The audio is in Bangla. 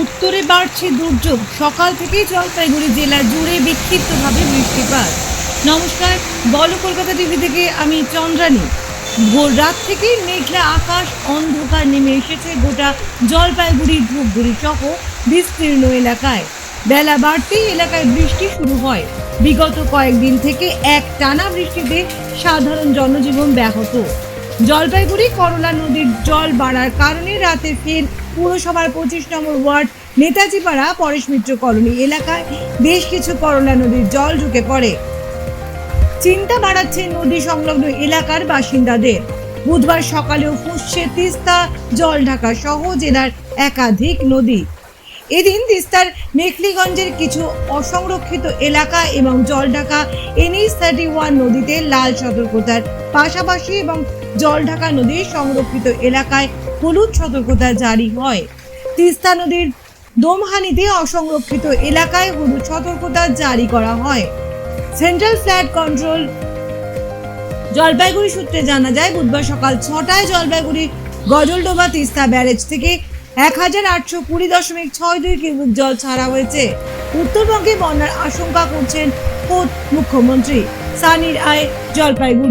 উত্তরে বাড়ছে দুর্যোগ। সকাল থেকেই জলপাইগুড়ি জেলা জুড়ে বিক্ষিপ্তভাবে বৃষ্টিপাত। নমস্কার, বলো কলকাতা টিভি থেকে আমি চন্দ্রানী। ভোর রাত থেকেই মেঘলা আকাশ অন্ধকার নেমে এসেছে গোটা জলপাইগুড়ি, ধূপগুড়ি সহ বিস্তীর্ণ এলাকায়। বেলা বাড়তেই এলাকায় বৃষ্টি শুরু হয়। বিগত কয়েকদিন থেকে এক টানা বৃষ্টিতে সাধারণ জনজীবন ব্যাহত। জলপাইগুড়ি করলা নদীর জল বাড়ার কারণে রাতে ফের পুরসভার পঁচিশ number ward Netajipara Paresh Mitra colony এলাকায় বেশ কিছু করলা নদীর জল ঢুকে পড়ে। চিন্তা বাড়াচ্ছে নদী সংলগ্ন এলাকার বাসিন্দাদের। বুধবার সকালেও ফুসছে তিস্তা জল ঢাকা সহ জেলার একাধিক নদী। এদিন তিস্তার মেখলিগঞ্জের কিছু অসংরক্ষিত এলাকা এবং জলঢাকা এনএইচ থার্টি ওয়ান নদীতে লাল সতর্কতার পাশাপাশি এবং জলঢাকা নদীর সংরক্ষিত এলাকায় হলুদ সতর্কতা জারি হয়। তিস্তা নদীর দোমহানিতে অসংরক্ষিত এলাকায় হলুদ সতর্কতা জারি করা হয়। সেন্ট্রাল ফ্ল্যাট কন্ট্রোল জলপাইগুড়ি সূত্রে জানা যায়, বুধবার সকাল ছটায় জলপাইগুড়ি গজলডোবা তিস্তা ব্যারেজ থেকে এক হাজার আটশো কুড়ি দশমিক ছয় দুই কিউবিক জল ছাড়া হয়েছে। উত্তরবঙ্গে বন্যার আশঙ্কা করছেন খোদ মুখ্যমন্ত্রী সানির আয় জলপাইগুড়ি।